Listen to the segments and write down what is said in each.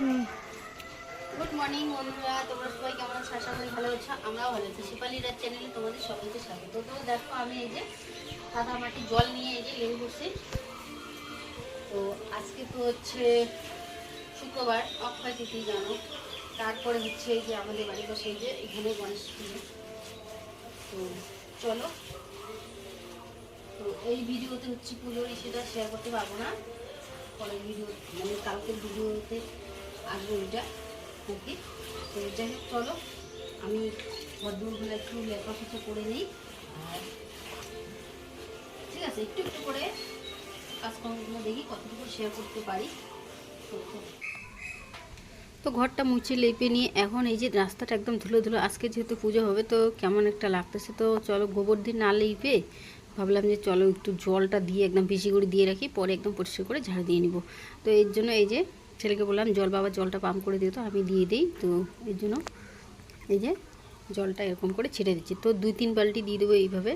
Good morning বন্ধুরা। তোমরা সবাই কেমন আছো? আশা করি ভালো আছো। আমরাও ভালো আছি। শিপালি চ্যানেলে তোমাদের সবাইকে স্বাগত। তো দেখো, আমি এই যে সাদা মাটি জল নিয়ে এই যে লেবু বসে তো আজকে তো হচ্ছে শুক্রবার, অক্ষয় তিথি জানো? তারপরে হচ্ছে এই যে আমাদের বাড়ি বসে এই যে এখানে গণেশ পুজো। তো চলো। তো এই ভিডিওতে হচ্ছে পুজোর সেটা শেয়ার করতে পারব না। পরের ভিডিও মানে কালকের ভিডিওতে আসবে ওইটা ওকে? তো যাই হোক চলো। আমি ভদ্রগুলো একটু লেখাপড়া করে নিই। আর ঠিক আছে, একটু একটু করে কাজকর্মগুলো দেখি, কতটুকু শেয়ার করতে পারি। তো ঘরটা মুছে লেপে নিয়ে এখন এই যে রাস্তাটা একদম ধুলো ধুলো, আজকে যেহেতু পুজো হবে, তো কেমন একটা লাগতেছে। তো চলো গোবর দিয়ে না লেপে ভাবলাম যে চলো একটু জলটা দিয়ে একদম বেশি করে দিয়ে রাখি, পরে একদম পরিষ্কার করে ঝাড় দিয়ে নিব। তো এর জন্য এই যে ছেলেকে বললাম, জল বাবা জলটা পাম্প করে দিও তো, আমি দিয়ে দিই। তো এর জন্য এই যে জলটা এরকম করে ছেড়ে দিচ্ছি। তো দুই তিন বালতি দিয়ে দেবো এইভাবে।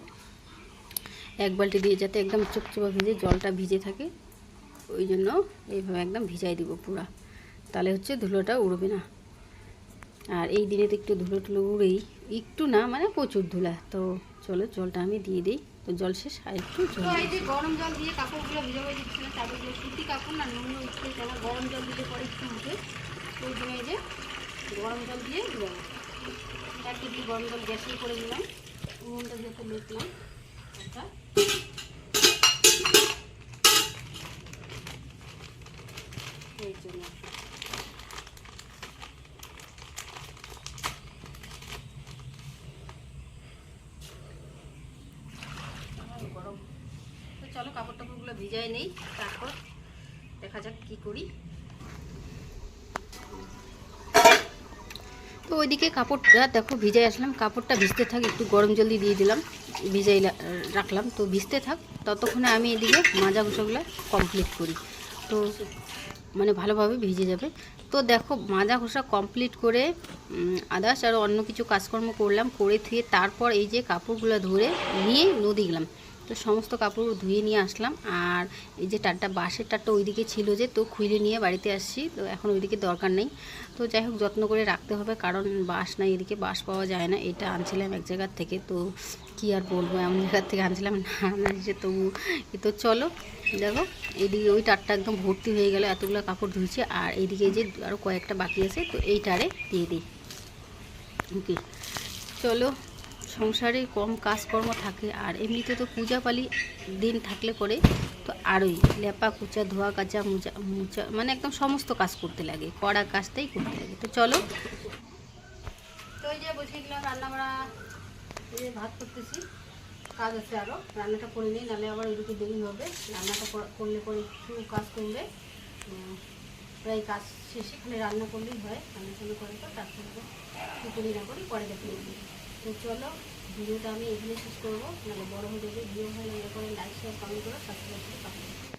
এক বালতি দিয়ে যাতে একদম চুপচুপা ভিজে জলটা ভিজে থাকে, ওই জন্য এইভাবে একদম ভিজাই দিব পুরা। তাহলে হচ্ছে ধুলোটা উড়বে না। আর এই দিনে তো একটু ধুলো টুলো উড়েই, একটু না মানে প্রচুর ধুলা। তো চলো জলটা আমি দিয়ে দিই। তো জল শেষ আর একটু এই যে গরম জল দিয়ে কাপড়গুলো ভিজাবো দিচ্ছি না তারপরে সুতি কাপড় না নুন কেন গরম জল দিলে পরে একটু উঠে ওই জন্য এই যে গরম জল দিয়ে ভিজাবো এক কেজি গরম জল গ্যাসেই করে দিলাম। উনুনটা যেহেতু লেপলাম একটা এই জন্য গরম তো চলো কাপড় টাপড়গুলো ভিজাই নেই, তারপর দেখা যাক কি করি। তো ওইদিকে কাপড়টা, দেখো, ভিজাই আসলাম। কাপড়টা ভিজতে থাক, একটু গরম জলদি দিয়ে দিলাম, ভিজাই রাখলাম। তো ভিজতে থাক, ততক্ষণে আমি এদিকে মাজা ঘষাগুলো কমপ্লিট করি। তো মানে ভালোভাবে ভিজে যাবে। তো দেখো, মাজা ঘষা কমপ্লিট করে আদার্স আর অন্য কিছু কাজকর্ম করলাম, করে ধুয়ে তারপর এই যে কাপড়গুলো ধরে নিয়ে নদী গেলাম। তো সমস্ত কাপড় ধুয়ে নিয়ে আসলাম। আর এই যে টাটটা বাঁশের টাটটা ওইদিকে ছিল যে, তো খুলে নিয়ে বাড়িতে আসছি। তো এখন ওইদিকে দরকার নেই। তো যাই হোক, যত্ন করে রাখতে হবে, কারণ বাঁশ নাই, এদিকে বাঁশ পাওয়া যায় না। এটা আনছিলাম এক জায়গার থেকে। তো কি আর বলব, এমন জায়গার থেকে আনছিলাম। না না এসে তবু এ তো চলো। দেখো এইদিকে ওই টাটটা একদম ভর্তি হয়ে গেল, এতগুলো কাপড় ধুয়েছে। আর এইদিকে যে আরও কয়েকটা বাকি আছে, তো এইটারে দিয়ে দিই। ওকে, চলো। সংসারে কম কাজকর্ম থাকে আর এমনিতে তো পূজা পালি দিন থাকলে পরে তো আরোই লেপা কুচা ধোয়া কাচা মোচা মোচা মানে একদম সমস্ত কাজ করতে লাগে কড়া কাজটাই করতে লাগে। তো চলো। তো ওই যে বসে গেলাম রান্না করা এই ভাত করতেছি কাজ আছে আরও রান্নাটা করে নিই নাহলে আবার ওইদিকে দেরি হবে। রান্নাটা করলে পরে একটু কাজ উম, প্রায় কাজ শেষে খালি রান্না করলেই হয়। রান্না টান্না করে তো তারপরে কি করি না করি পরে দেখে নিই। তো চলো, ভিডিওটা আমি এখানে শেষ করব। নাহলে বড় হয়ে যাবে ভিডিও হয় না করে লাইক শেয়ার কমেন্ট করো সাবস্ক্রাইব করে